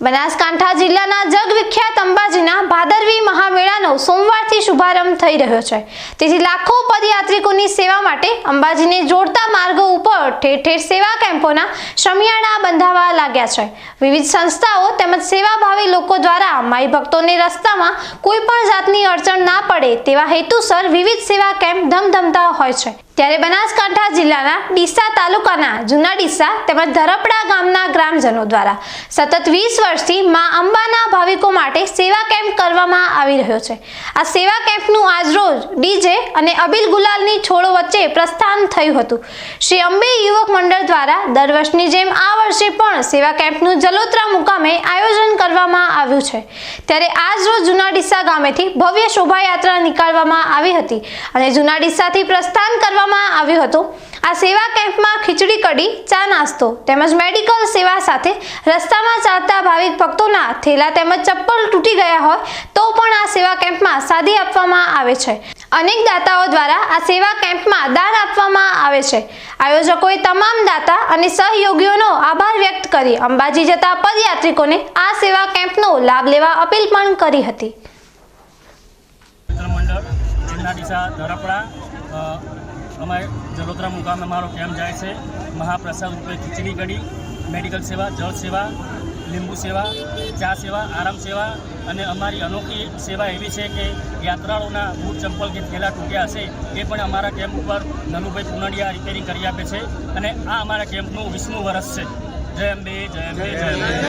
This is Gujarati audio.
બનાસકાંઠા જિલ્લાના જગવિખ્યાત અંબાજીના ભાદરવી મહામેળાનો સોમવારથી શુભારંભ થઈ રહ્યો છે. તેથી લાખો પદયાત્રિકોની સેવા માટે અંબાજીને જોડતા માર્ગો ઉપર ઠેર ઠેર સેવા કેમ્પોના શમિયાણા બંધાવા લાગ્યા છે. વિવિધ સંસ્થાઓ તેમજ સેવાભાવી લોકો દ્વારા માઈ ભક્તોને રસ્તામાં કોઈ પણ જાતની અડચણ ના પડે તેવા હેતુસર વિવિધ સેવા કેમ્પ ધમધમતા હોય છે. ત્યારે બનાસકાંઠા જિલ્લાના ડીસા તાલુકાના જૂના ડીસા તેમજ ધરપડા ગામના ગ્રામજનો દ્વારા સતત વીસ વર્ષથી મા અંબાના ભાવિકો માટે સેવા કેમ્પ કરવામાં આવી રહ્યો છે. આ સેવા કેમ્પનું આજરોજ ડીજે અને અબિલ ગુલાલની છોડો વચ્ચે પ્રસ્થાન થયું હતું. શ્રી અંબે યુવક મંડળ દ્વારા દર વર્ષની જેમ આ વર્ષે પણ સેવા કેમ્પનું જલોત્રા મુકામે આયોજન કરવામાં આવ્યું છે. ત્યારે આજરોજ જૂના ડીસા ગામેથી ભવ્ય શોભાયાત્રા નીકાળવામાં આવી હતી અને જૂના ડીસાથી પ્રસ્થાન કરવામાં આવ્યું હતું. આ સેવા કેમ્પમાં ખીચડી, કઢી, ચા, નાસ્તો તેમજ મેડિકલ સેવા સાથે રસ્તામાં ચાલતા ભાવિક ભક્તોના થેલા તેમજ ચપ્પલ તૂટી ગયા હોય તો પણ આ સેવા કેમ્પમાં સાદી આપવામાં આવે છે. અનેક દાતાઓ દ્વારા આ સેવા કેમ્પમાં દાન આપવામાં આવે છે. આયોજકોએ તમામ દાતા અને સહયોગીઓનો આભાર વ્યક્ત કરી અંબાજી જતા પદયાત્રિકોને આ સેવા કેમ્પનો લાભ લેવા અપીલ પણ કરી હતી. અમારે જલોત્રા મુકામે અમારો કેમ્પ જાય છે. મહાપ્રસાદ રૂપે ખીચડી કઢી, મેડિકલ સેવા, જળ સેવા, લીંબુ સેવા, ચા સેવા, આરામ સેવા અને અમારી અનોખી સેવા એવી છે કે યાત્રાળુના બૂટ ચંપલ કે થેલા તૂટ્યા હશે, એ પણ અમારા કેમ્પ ઉપર નલુભાઈ પુનડિયા રિપેરિંગ કરી આપે છે અને આ અમારા કેમ્પનું વીસમું વર્ષ છે. જય અંબે જય અંબે, જય